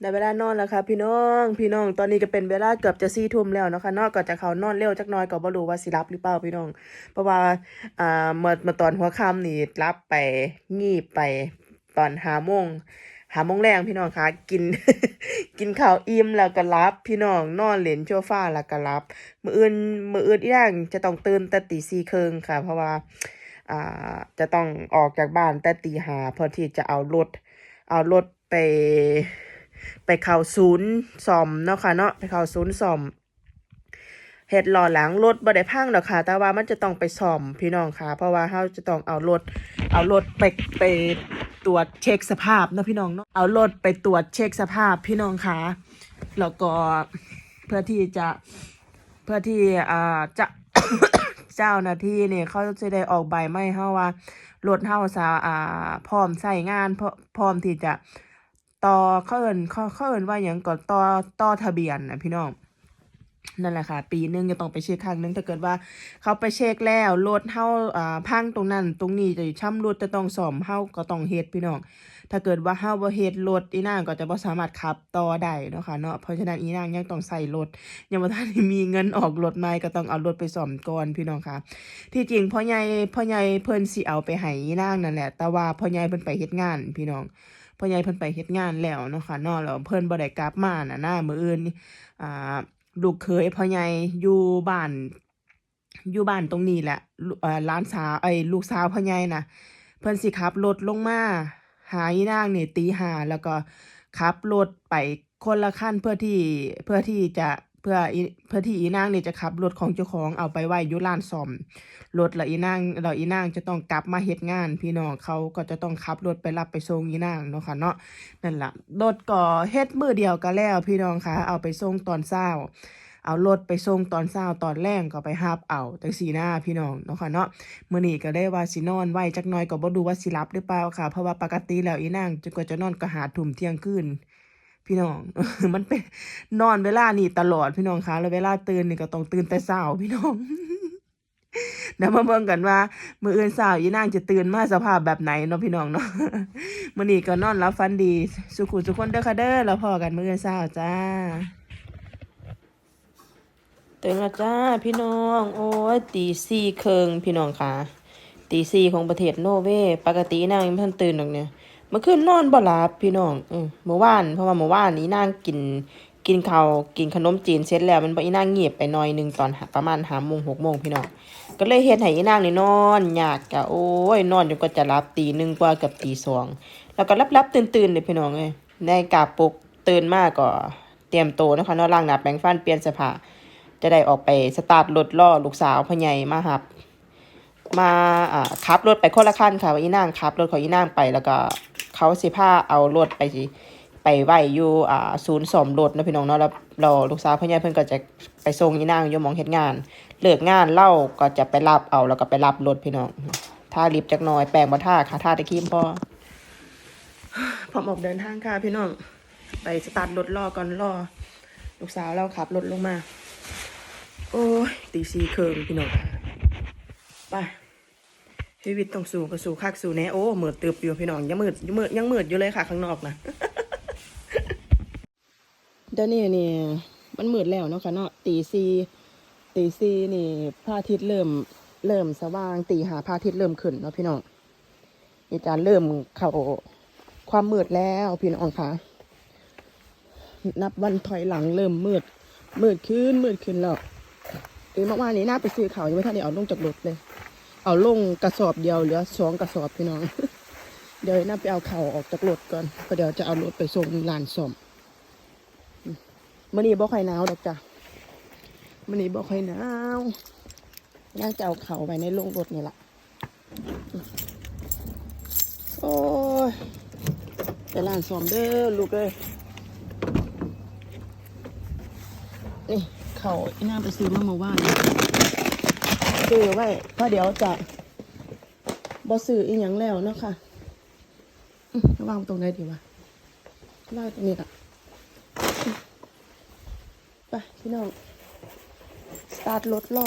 ได้เวลานอนแล้วค่ะพี่น้องพี่น้องตอนนี้ก็เป็นเวลาเกือบจะสี่ทุ่มแล้วนะคะนอกก่อนจะเขานอนเร็วจักน้อยก็บ่รู้ว่าสิรับหรือเปล่าพี่น้อง เพราะว่าอ่าเมื่อมื่อตอนหัวค่ำนี่รับไปงีบไปตอนหาโมงหาโมงแรงพี่น้องคะกิน กินข้าวอิ่มแล้วก็รับ พี่น้องนอนเล่นโซฟาแล้วก็รับมืออื่นมืออื่นอีกอย่างจะต้องตื่นแต่ตีสี่ครึ่งค่ะ เพราะว่าอ่าจะต้องออกจากบ้านแต่ตีห้าเพื่อที่จะเอารถเอารถไป ไปเข้าศูนย์ซอมเนาะค่ะเนาะไปเข้าศูนย์ซอมเฮ็ดหล่อหลังรถบ่ได้พังดอกค่ะ แต่ว่ามันจะต้องไปซ่อมพี่น้องค่ะ เพราะว่าเราจะต้องเอารถเอารถไปไปตรวจเช็คสภาพเนาะพี่น้องเนาะเอารถไปตรวจเช็คสภาพพี่น้องค่ะแล้วก็เพื่อที่จะเพื่อที่อ่าจะเจ้าหน้าที่เนี่ยเขาจะได้ออกใบไม่เฮาว่ารถเฮาสาอ่าพร้อมใช้งานพร้อมที่จะ ต่อเขาเอินเขาเขาเอินว่าอย่างก่อนต่อต่อทะเบียนนะพี่น้องนั่นแหละค่ะ ปีหนึงจะต้องไปเช็คครั้งหนึงถ้าเกิดว่า เขาไปเช็คแล้วรถเฮาอ่าพังตรงนั้น ตรงนี้จะช้ำรถจะต้องซ่อมเฮาก็ต้องเฮ็ดพี่น้องถ้าเกิดว่าเฮาบ่เฮ็ดรถอีนางก็จะบ่สามารถขับต่อได้เนาะค่ะเนาะเพราะฉะนั้นอีนางยังต้องใส่รถยังบ่ทันมีเงินออกรถใหม่ก็ต้องเอารถไปซ่อมก่อนพี่น้องค่ะ ที่จริงพ่อใหญ่พ่อใหญ่เพิ่นสิเอาไปให้อีนางนั่นแหละ แต่ว่าพ่อใหญ่เพิ่นไปเฮ็ดงานพี่น้อง พ่อใหญ่เพิ่นไปเฮ็ดงานแล้วเนาะค่ะเนาะแล้วเพิ่นบ่ได้กลับมาน่ะนะมื้ออื่นนี่อ่าลูกเขยพ่อใหญ่อยู่บ้านอยู่บ้านตรงนี้แหละอ่าหลานสาวไอ้ลูกสาวพ่อใหญ่น่ะ เพิ่นสิขับรถลงมาหาอีนางนี่ตีหาแล้วก็ขับรถไปคนละขั้นเพื่อที่เพื่อที่จะ เพื่อเพื่อที่อีนางเนี่ยจะขับรถของเจ้าของเอาไปไว้ยู่ร้านซ่อมรถล้วอีนางแล้วอีนางจะต้องกลับมาเฮ็ดงาน พี่น้องเขาก็จะต้องขับรถไปรับไปส่งอีนางเนาะค่ะเนาะนั่นล่ะรถก็เฮ็ดมือเดียวก็แล้ว พี่น้องคะเอาไปส่งตอนเช้าเอารถไปส่งตอนเช้าตอนแรงก็ไปรับเอาจังซี่นะพี่น้องเนาะค่ะเนาะมื้อนี้ก็ได้ว่าสินอนไว้จักหน่อยก็บ่รู้ว่าสิหลับหรือเปล่าค่ะ เพราะว่าปกติแล้วอีนางจนกว่าจะนอนก็หาทุ่มเที่ยงคืน พี่น้อง มันเป็นนอนเวลานี้ตลอดพี่น้องคะแล้วเวลาตื่นนี่ก็ต้องตื่นแต่เช้าพี่น้องเดี๋ยวมาเบิ่งกันว่า มื้ออื่นเช้าอีนางจะตื่นมาสภาพแบบไหนเนาะพี่น้องเนาะมื้อนี้ก็นอนหลับฝันดี สุขุทุกคนเด้อค่ะเด้อแล้วพอกันมื้ออื่นเช้าจ้าตื่นแล้วจ้าพี่น้อง โอ้ยตีสี่เครึ่งพี่น้องค่ะตีสี่ของประเทศโนเว ปกตินางยังไม่ทันตื่นหรอกเนี่ย เมื่อคืนนอนบ่หลับพี่น้องเออเมื่อวาน เพราะว่าเมื่อวานนี้นางกินกินข้าวกินขนมจีนเสร็จแล้วมันบ่อีนางเงียบไปหน่อยนึงตอนประมาณ5โมง6โมงพี่น้องก็เลยเฮ็ดให้อีนางนี่นอนยากกะโอ้ยนอนจนกว่าจะหลับตีหนึ่งกว่ากับตีสองแล้วก็รับๆตื่นๆเลยพี่น้องเอ้ยในกาปลุกตื่นมากก็เตรียมตัวนะคะนาะล้างหนาแปรงฟันเปลี่ยนเสื้อผ้าจะได้ออกไปสตาร์ทรถล่อลูกสาวพ่อใหญ่มาหับ มาอ่าขับรถไปคนละคันค่ะอีนางขับรถของอีนางไปแล้วก็ เขาสิพาเอารถไปสิไปไหวอยู่อ่าศูนย์ซ่อมรถนะพี่น้องเนาะแล้วเราลูกสาวพ่อใหญ่เพิ่นก็จะไปส่งอีนางอยู่มองเฮ็ดงาน เลิกงานเล่าก็จะไปรับเอาแล้วก็ไปรับรถพี่น้องท่าลิฟต์จักหน่อยแปลงบ่ท่าค่ะท่าตะคีมพอพร้อมออกเดินทางค่ะพี่น้อง ไปสตาร์ทรถรอก่อนรอ ลูกสาวเราขับรถลงมา โอ้ยตีสี่เคิงพี่น้องไป ชีวิตต้องสู้ก็สู้คักสู้แน่โอ้มืดตึบอยู่พี่น้องยังมืดยังมืดยังมืดอยู่เลยค่ะ ข้างนอกนะเดี๋ยวนี้นี่มันมืดแล้วเนาะค่ะเนาะตีสี่ตีสี่นี่พระอาทิตย์เริ่ม เริ่มสว่างตีหาพระอาทิตย์เริ่มขึ้นเนาะพี่น้องมีการย์เริ่มเข้าความมืดแล้วพี่น้องค่ะนับวันถอยหลังเริ่มมืด มืดขึ้นมืดขึ้นแล้วเอ้เมื่อวานนี้น่าไปซื้อเขาวยังไม่ทันได้เอาลงจากรถเลย เอาลงกระสอบเดียวเหลือสองกระสอบพี่น้อง เดี๋ยวน่าไปเอาเข่าออกจากรถก่อนเพราะเดี๋ยวจะเอารถไปส่งลานซ่อมมื่อนี้บ่ค่อยหนาวดอกจ้ะมื่อนี้บ่ค่อยหนาวน่าจะเอาเข่าไปในโรงรถนี่แหละโอ้ยไปลานซ่อมเด้อลูกเอ้ยนี่เข่าน่าไปซื้อมาเมื่อวาน ซื้อไว้เพราะเดี๋ยวจะบอซื้ออีกอย่างแล้วเนาะค่ะวางตรงไหนดีวะวางตรงนี้ก่ะไปพี่น้อง สตาร์ทรถรอ